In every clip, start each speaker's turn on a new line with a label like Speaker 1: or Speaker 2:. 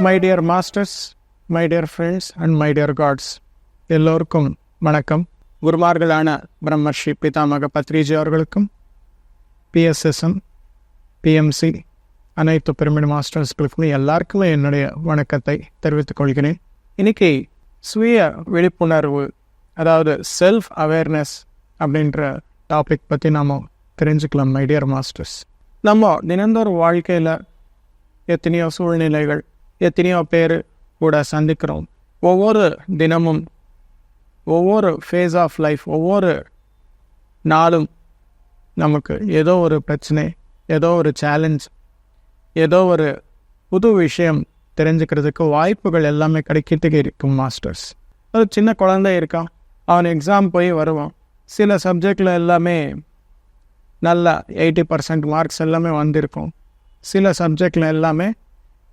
Speaker 1: my dear masters my dear friends and my dear gods எல்லோருக்கும் வணக்கம் குருமார்களான பிரம்மர்ஷி பிதாமக பத்ரிஜி அவர்களுக்கும் பிஎஸ்எஸ்எம் பிஎம்சி அனைத்து பிரமிட் மாஸ்டர்ஸ்களுக்கும் எல்லாருக்குமே என்னுடைய வணக்கத்தை தெரிவித்துக் கொள்கிறேன். இன்னைக்கு சுய விழிப்புணர்வு அதாவது செல்ஃப் அவேர்னஸ் அப்படின்ற டாபிக் பற்றி நாம் தெரிஞ்சுக்கலாம் மைடியர் மாஸ்டர்ஸ் நம்ம தினந்தோறும் வாழ்க்கையில் எத்தனையோ சூழ்நிலைகள் எத்தனையோ பேர் கூட சந்திக்கிறோம். ஒவ்வொரு தினமும் ஒவ்வொரு ஃபேஸ் ஆஃப் லைஃப் ஒவ்வொரு நாளும் நமக்கு ஏதோ ஒரு பிரச்சனை ஏதோ ஒரு சேலஞ்ச் ஏதோ ஒரு புது விஷயம் தெரிஞ்சுக்கிறதுக்கு வாய்ப்புகள் எல்லாமே கிடைக்கிறதுக்கு இருக்கும் மாஸ்டர்ஸ். அது சின்ன குழந்தை இருக்கான். அவன் எக்ஸாம் போய் வருவான். சில சப்ஜெக்டில் எல்லாமே நல்லா எயிட்டி பர்சன்ட் மார்க்ஸ் எல்லாமே வந்திருக்கும். சில சப்ஜெக்டில் எல்லாமே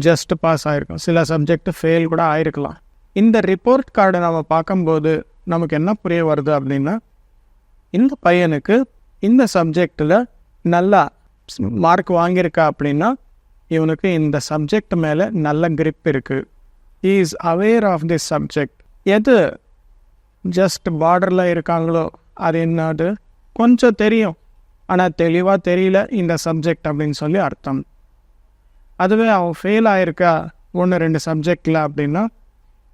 Speaker 1: ஜஸ்ட் பாஸ் ஆகிருக்கும் சில சப்ஜெக்ட் ஃபெயில் கூட ஆயிருக்கலாம். இந்த ரிப்போர்ட் கார்டை நம்ம பார்க்கும்போது நமக்கு என்ன புரிய வருது அப்படின்னா இந்த பையனுக்கு இந்த சப்ஜெக்டில் நல்லா மார்க் வாங்கியிருக்கா அப்படின்னா இவனுக்கு இந்த சப்ஜெக்ட் மேலே நல்ல கிரிப் இருக்குது is aware of this subject எது ஜஸ்ட் பார்டரில் இருக்காங்களோ அது என்னது? கொஞ்சம் தெரியும். ஆனால் தெளிவாக தெரியல இந்த சப்ஜெக்ட் அப்படின்னு சொல்லி அர்த்தம். அதுவே அவன் ஃபெயில் ஆகிருக்கா ஒன்று ரெண்டு சப்ஜெக்டில் அப்படின்னா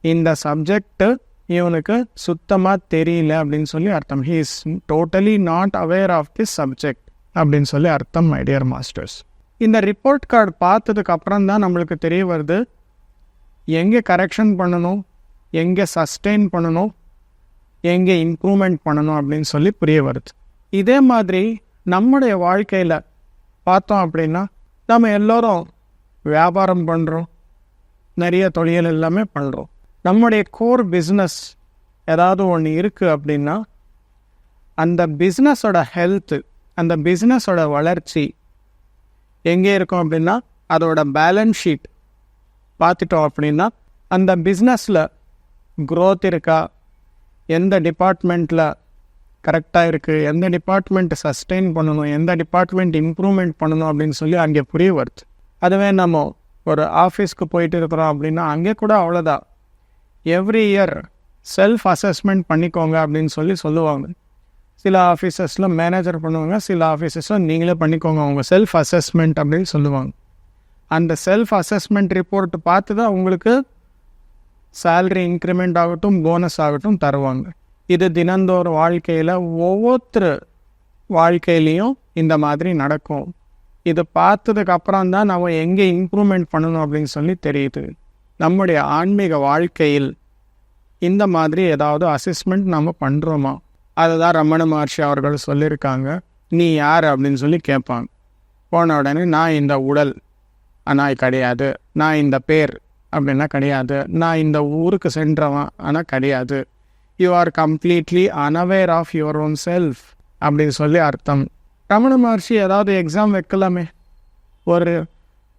Speaker 1: இந்த சப்ஜெக்டு இவனுக்கு சுத்தமாக தெரியல அப்படின்னு சொல்லி அர்த்தம். He is totally not aware of this subject அப்படின்னு சொல்லி அர்த்தம் மை டியர் மாஸ்டர்ஸ் இந்த ரிப்போர்ட் கார்டு பார்த்ததுக்கு அப்புறம் தான் நம்மளுக்கு தெரிய வருது. எங்கே கரெக்ஷன் பண்ணணும்? எங்கே சஸ்டெயின் பண்ணணும்? எங்கே இம்ப்ரூவ்மெண்ட் பண்ணணும் அப்படின்னு சொல்லி புரிய வருது. இதே மாதிரி நம்முடைய வாழ்க்கையில் பார்த்தோம் அப்படின்னா நம்ம எல்லோரும் வியாபாரம் பண்ணுறோம் நிறைய தொழில் எல்லாமே பண்ணுறோம் நம்முடைய கோர் பிஸ்னஸ் ஏதாவது ஒன்று இருக்குது அப்படின்னா அந்த பிஸ்னஸோட ஹெல்த்து அந்த பிஸ்னஸோட வளர்ச்சி எங்கே இருக்கும் அப்படின்னா அதோட பேலன்ஸ் ஷீட் பார்த்துட்டோம் அப்படின்னா அந்த பிஸ்னஸில் க்ரோத் இருக்கா? எந்த டிபார்ட்மெண்ட்டில் கரெக்டாக இருக்குது எந்த டிபார்ட்மெண்ட் சஸ்டெயின் பண்ணணும்? எந்த டிபார்ட்மெண்ட் இம்ப்ரூவ்மெண்ட் பண்ணணும் அப்படின்னு சொல்லி அங்கே புரிய வருது. அதுவே நம்ம ஒரு ஆஃபீஸ்க்கு போயிட்டு இருக்கிறோம் அப்படின்னா அங்கே கூட அவ்வளோதான் எவ்ரி இயர் செல்ஃப் அசஸ்மெண்ட் பண்ணிக்கோங்க அப்படின்னு சொல்லி சொல்லுவாங்க. சில ஆஃபீஸஸில் மேனேஜர் பண்ணுவாங்க சில ஆஃபீஸஸில் நீங்களே பண்ணிக்கோங்க அவங்க செல்ஃப் அசஸ்மெண்ட் அப்படின்னு சொல்லுவாங்க. அந்த செல்ஃப் அசஸ்மெண்ட் ரிப்போர்ட் பார்த்து தான் உங்களுக்கு சேல்ரி இன்க்ரிமெண்ட் ஆகட்டும் போனஸ் ஆகட்டும் தருவாங்க. இது தினந்தோறும் வாழ்க்கையில் ஒவ்வொருத்தர் வாழ்க்கையிலையும் இந்த மாதிரி நடக்கும். இது பார்த்ததுக்கப்புறம் தான் நம்ம எங்கே இம்ப்ரூவ்மெண்ட் பண்ணணும் அப்படின்னு சொல்லி தெரியுது. நம்முடைய ஆன்மீக வாழ்க்கையில் இந்த மாதிரி ஏதாவது அசஸ்மெண்ட் நம்ம பண்ணுறோமா அதுதான் ரமண மகர்ஷி அவர்கள் சொல்லியிருக்காங்க. நீ யார்? அப்படின்னு சொல்லி கேட்பாங்க போன உடனே நான் இந்த உடல். ஆனால் கிடையாது. நான் இந்த பேர். அப்படின்னா கிடையாது. நான் இந்த ஊருக்கு சென்றவன். ஆனால் கிடையாது. You are completely unaware of your own self அப்படின்னு சொல்லி அர்த்தம். ரமண மகர்ஷி ஏதாவது எக்ஸாம் வைக்கலாமே. ஒரு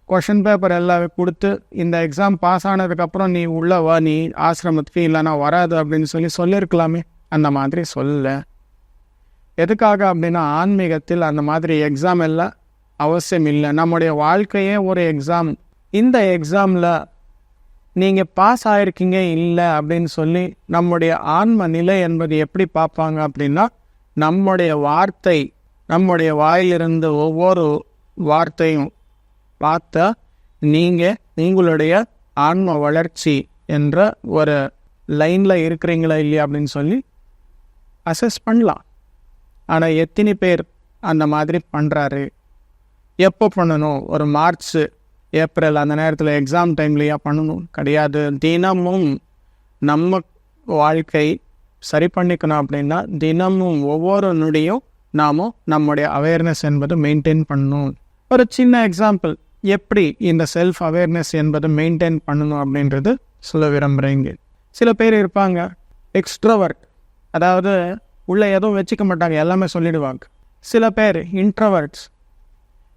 Speaker 1: கொஷின் பேப்பர் எல்லாம் கொடுத்து இந்த எக்ஸாம் பாஸ் ஆனதுக்கப்புறம் நீ உள்ளே வா. நீ ஆசிரமத்துக்கு இல்லைனா வராது. அப்படின்னு சொல்லி சொல்லியிருக்கலாமே. அந்த மாதிரி சொல்ல. எதுக்காக அப்படின்னா ஆன்மீகத்தில் அந்த மாதிரி எக்ஸாம் எல்லாம் அவசியம் இல்லை. நம்முடைய வாழ்க்கையே ஒரு எக்ஸாம் இந்த எக்ஸாமில் நீங்கள் பாஸ் ஆகிருக்கீங்க இல்லை அப்படின்னு சொல்லி நம்முடைய ஆன்ம நிலை என்பது எப்படி பார்ப்பாங்க அப்படின்னா நம்முடைய வார்த்தை நம்முடைய வாயிலிருந்து ஒவ்வொரு வார்த்தையும் பார்த்தா நீங்கள் உங்களுடைய ஆன்ம வளர்ச்சி என்ற ஒரு லைனில் இருக்கிறீங்களா இல்லையா அப்படின்னு சொல்லி அசஸ் பண்ணலாம். ஆனால் எத்தனை பேர் அந்த மாதிரி பண்ணுறாரு எப்போ பண்ணணும்? ஒரு மார்ச் ஏப்ரல் அந்த நேரத்தில் எக்ஸாம் டைம்லையா பண்ணணும்? கிடையாது. தினமும் நம்ம வாழ்க்கை சரி பண்ணிக்கணும் அப்படின்னா தினமும் ஒவ்வொரு நொடியும் நாம நம்முடைய அவேர்னஸ் என்பது மெயின்டைன் பண்ணணும். ஒரு சின்ன எக்ஸாம்பிள் எப்படி இந்த செல்ஃப் அவேர்னஸ் என்பது மெயின்டைன் பண்ணணும் அப்படின்றது சொல்ல விரும்புகிறீங்க சில பேர் இருப்பாங்க எக்ஸ்ட்ரோவர்ட் அதாவது உள்ளே எதுவும் வச்சுக்க மாட்டாங்க எல்லாமே சொல்லிடுவாங்க. சில பேர் இன்ட்ரவர்ட்ஸ்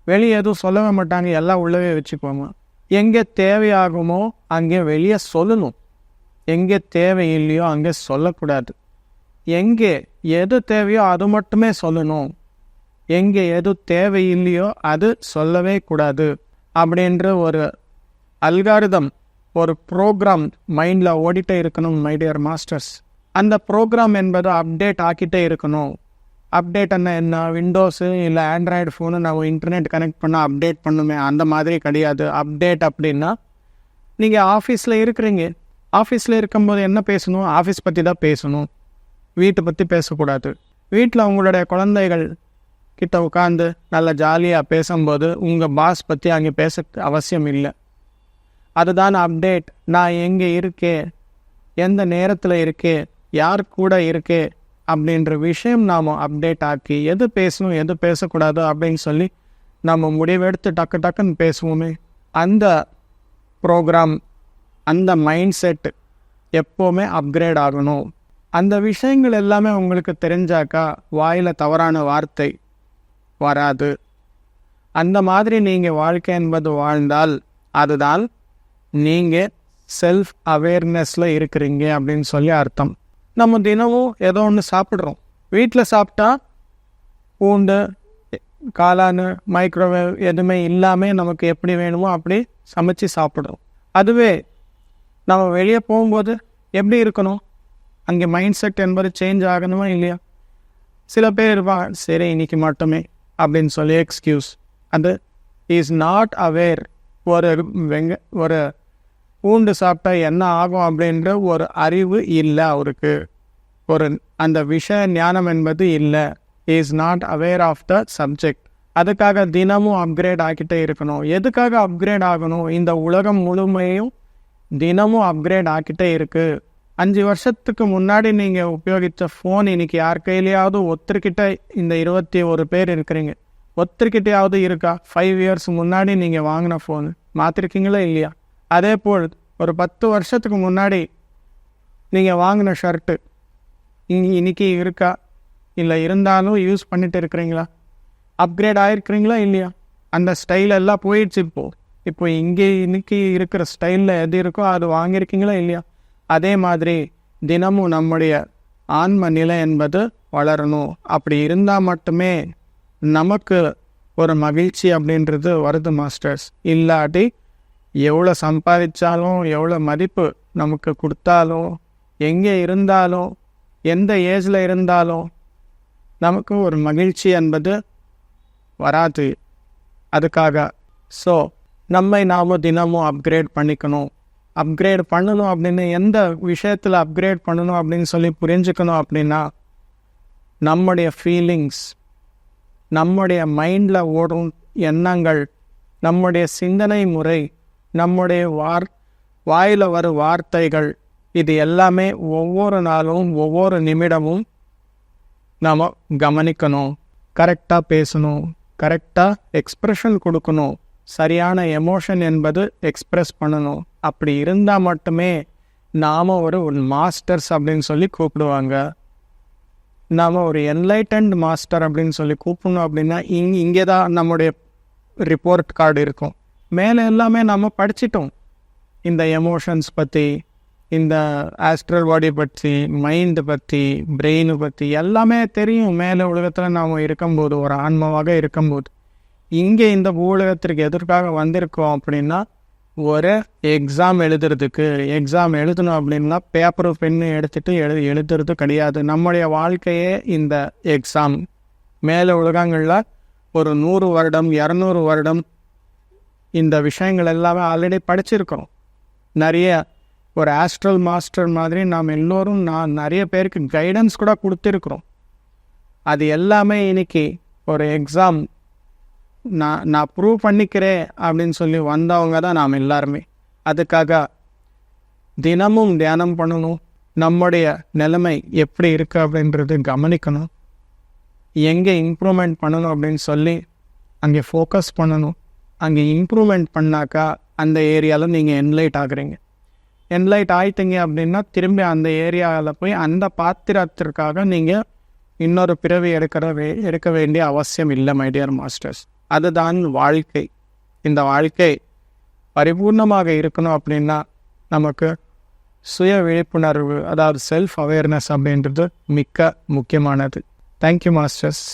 Speaker 1: வெளியே எதுவும் சொல்லவே மாட்டாங்க எல்லாம் உள்ளவே வச்சுக்குவாங்க. எங்கே தேவையாகுமோ அங்கே வெளியே சொல்லணும். எங்கே தேவையில்லையோ அங்கே சொல்லக்கூடாது. எங்கே எது தேவையோ அது மட்டுமே சொல்லணும். எங்கே எது தேவையில்லையோ அது சொல்லவே கூடாது. அப்படின்ற ஒரு அல்காரிதம் ஒரு ப்ரோக்ராம் மைண்டில் ஓடிட்டே இருக்கணும் மை டியர் மாஸ்டர்ஸ் அந்த ப்ரோக்ராம் என்பது அப்டேட் ஆக்கிட்டே இருக்கணும். அப்டேட் என்ன என்ன? விண்டோஸு இல்லை ஆண்ட்ராய்டு ஃபோனு நம்ம இன்டர்நெட் கனெக்ட் பண்ணால் அப்டேட் பண்ணுமே? அந்த மாதிரி கிடையாது. அப்டேட் அப்படின்னா நீங்கள் ஆஃபீஸில் இருக்கிறீங்க. ஆஃபீஸில் இருக்கும்போது என்ன பேசணும்? ஆஃபீஸ் பற்றி தான் பேசணும். வீட்டை பற்றி பேசக்கூடாது. வீட்டில் உங்களுடைய குழந்தைகள் கிட்ட உட்காந்து நல்லா ஜாலியாக பேசும்போது உங்கள் பாஸ் பற்றி அங்கே பேச அவசியம் இல்லை. அதுதான் அப்டேட் நான் எங்கே இருக்கேன்? எந்த நேரத்தில் இருக்கே யார் கூட இருக்கே அப்படின்ற விஷயம் நாம் அப்டேட் ஆக்கி எது பேசணும் எது பேசக்கூடாது அப்படின்னு சொல்லி நம்ம முடிவெடுத்து டக்கு டக்குன்னு பேசுவோமே. அந்த ப்ரோக்ராம் அந்த மைண்ட் செட் எப்போவுமே அப்கிரேட் ஆகணும். அந்த விஷயங்கள் எல்லாமே உங்களுக்கு தெரிஞ்சாக்கா வாயில் தவறான வார்த்தை வராது. அந்த மாதிரி நீங்கள் வாழ்க்கை என்பது வாழ்ந்தால் அதுதான் நீங்கள் செல்ஃப் அவேர்னஸில் இருக்கிறீங்க அப்படின்னு சொல்லி அர்த்தம். நம்ம தினமும் ஏதோ ஒன்று சாப்பிட்றோம். வீட்டில் சாப்பிட்டா பூண்டு காளான் மைக்ரோவேவ் எதுவுமே இல்லாமல் நமக்கு எப்படி வேணுமோ அப்படி சமைச்சு சாப்பிட்றோம். அதுவே நம்ம வெளியே போகும்போது எப்படி இருக்கணும்? அங்கே மைண்ட் செட் என்பது சேஞ்ச் ஆகணுமா இல்லையா? சில பேர் இருப்பாங்க சரி இன்னைக்கு மட்டுமே அப்படின்னு சொல்லி எக்ஸ்கியூஸ் அது இஸ் நாட் அவேர் ஒரு வெங்க ஒரு பூண்டு சாப்பிட்டா என்ன ஆகும் அப்படின்ற ஒரு அறிவு இல்லை அவருக்கு. ஒரு அந்த விஷய ஞானம் என்பது இல்லை. Is not aware of the subject அதுக்காக தினமும் அப்கிரேட் ஆக்கிட்டே இருக்கணும். எதுக்காக அப்கிரேட் ஆகணும்? இந்த உலகம் முழுமையும் தினமும் அப்கிரேட் ஆக்கிட்டே இருக்குது அஞ்சு வருஷத்துக்கு முன்னாடி நீங்கள் உபயோகித்த ஃபோன் இன்னைக்கு யார் கையிலையாவது ஒருத்தர்கிட்ட இந்த இருபத்தி ஒரு பேர் இருக்கிறீங்க. ஒருத்தர்கிட்டயாவது இருக்கா? ஃபைவ் இயர்ஸ் முன்னாடி நீங்கள் வாங்கின ஃபோனு மாற்றிருக்கீங்களா இல்லையா? அதே போல் ஒரு பத்து வருஷத்துக்கு முன்னாடி நீங்கள் வாங்கின ஷர்ட்டு இங்கே இன்னைக்கு இருக்கா? இல்லை இருந்தாலும் யூஸ் பண்ணிட்டு இருக்கிறீங்களா? அப்கிரேட் ஆகிருக்கிறீங்களா இல்லையா? அந்த ஸ்டைல் எல்லாம் போயிடுச்சு இப்போது இப்போ இங்கே இன்னைக்கு இருக்கிற ஸ்டைலில் எது இருக்கோ அது வாங்கியிருக்கீங்களா? இல்லையா? அதே மாதிரி தினமும் நம்முடைய ஆன்ம நிலை என்பது வளரணும். அப்படி இருந்தால் மட்டுமே நமக்கு ஒரு மகிழ்ச்சி அப்படின்றது வருது மாஸ்டர்ஸ் இல்லாட்டி எவ்வளோ சம்பாதிச்சாலும் எவ்வளோ மதிப்பு நமக்கு கொடுத்தாலும் எங்கே இருந்தாலும் எந்த ஏஜில் இருந்தாலும் நமக்கு ஒரு மகிழ்ச்சி என்பது வராது. அதுக்காக. ஸோ நம்மை நாம் தினமும் அப்கிரேட் பண்ணிக்கணும். அப்கிரேட் பண்ணணும் அப்படின்னு எந்த விஷயத்தில் அப்கிரேட் பண்ணணும் அப்படின்னு சொல்லி புரிஞ்சுக்கணும் அப்படின்னா நம்முடைய ஃபீலிங்ஸ் நம்முடைய மைண்டில் ஓடும் எண்ணங்கள் நம்முடைய சிந்தனை முறை நம்முடைய வார் வாயில் வரும் வார்த்தைகள் இது எல்லாமே ஒவ்வொரு நாளும் ஒவ்வொரு நிமிடமும் நாம் கவனிக்கணும். கரெக்டாக பேசணும். கரெக்டாக எக்ஸ்ப்ரெஷன் கொடுக்கணும். சரியான எமோஷன் என்பது எக்ஸ்ப்ரெஸ் பண்ணணும். அப்படி இருந்தால் மட்டுமே நாம் ஒரு ஒரு மாஸ்டர்ஸ் அப்படின்னு சொல்லி கூப்பிடுவாங்க. நாம் ஒரு என்லைட்டன்ட் மாஸ்டர் அப்படின்னு சொல்லி கூப்பிடணும் அப்படின்னா இங் இங்கே தான் நம்முடைய ரிப்போர்ட் கார்டு இருக்கும். மேலே எல்லாமே நம்ம படிச்சிட்டோம். இந்த எமோஷன்ஸ் பற்றி இந்த ஆஸ்ட்ரல் பாடி பற்றி மைண்டு பற்றி பிரெயினு பற்றி எல்லாமே தெரியும். மேலே உலகத்தில் நாம் இருக்கும்போது ஒரு ஆன்மாவாக இருக்கும்போது. இங்கே இந்த உலகத்திற்கு எதற்காக வந்திருக்கோம் அப்படின்னா ஒரு எக்ஸாம் எழுதுறதுக்கு. எக்ஸாம் எழுதணும் அப்படின்னா பேப்பர் பெண்ணு எடுத்துகிட்டு எழு எழுதுறது கிடையாது. நம்முடைய வாழ்க்கையே இந்த எக்ஸாம் மேலே உலகங்களில் ஒரு நூறு வருடம் இரநூறு வருடம் இந்த விஷயங்கள் எல்லாமே ஆல்ரெடி படிச்சிருக்கிறோம். நிறைய ஒரு ஆஸ்ட்ரல் மாஸ்டர் மாதிரி நாம் எல்லோரும் நான் நிறைய பேருக்கு கைடன்ஸ் கூட கொடுத்துருக்குறோம். அது எல்லாமே இன்னைக்கு ஒரு எக்ஸாம் நான் நான் ப்ரூவ் பண்ணிக்கிறேன் அப்படின்னு சொல்லி வந்தவங்க தான் நாம் எல்லாருமே. அதுக்காக தினமும் தியானம் பண்ணணும். நம்முடைய நிலைமை எப்படி இருக்குது அப்படின்றது கவனிக்கணும். எங்கே இம்ப்ரூவ்மெண்ட் பண்ணணும் அப்படின்னு சொல்லி அங்கே ஃபோக்கஸ் பண்ணணும். அங்கே இம்ப்ரூவ்மெண்ட் பண்ணாக்கா அந்த ஏரியாவில் நீங்கள் என்லைட் ஆகுறீங்க. என்லைட் ஆயிட்டீங்க அப்படின்னா திரும்பி அந்த ஏரியாவில் போய் அந்த பாத்திரத்திற்காக நீங்கள் இன்னொரு பிறவி எடுக்கிற வே எடுக்க வேண்டிய அவசியம் இல்லை மைடியர் மாஸ்டர்ஸ் அதுதான் வாழ்க்கை. இந்த வாழ்க்கை பரிபூர்ணமாக இருக்கணும் அப்படின்னா நமக்கு சுய விழிப்புணர்வு அதாவது செல்ஃப் அவேர்னஸ் அப்படின்றது மிக்க முக்கியமானது. Thank you masters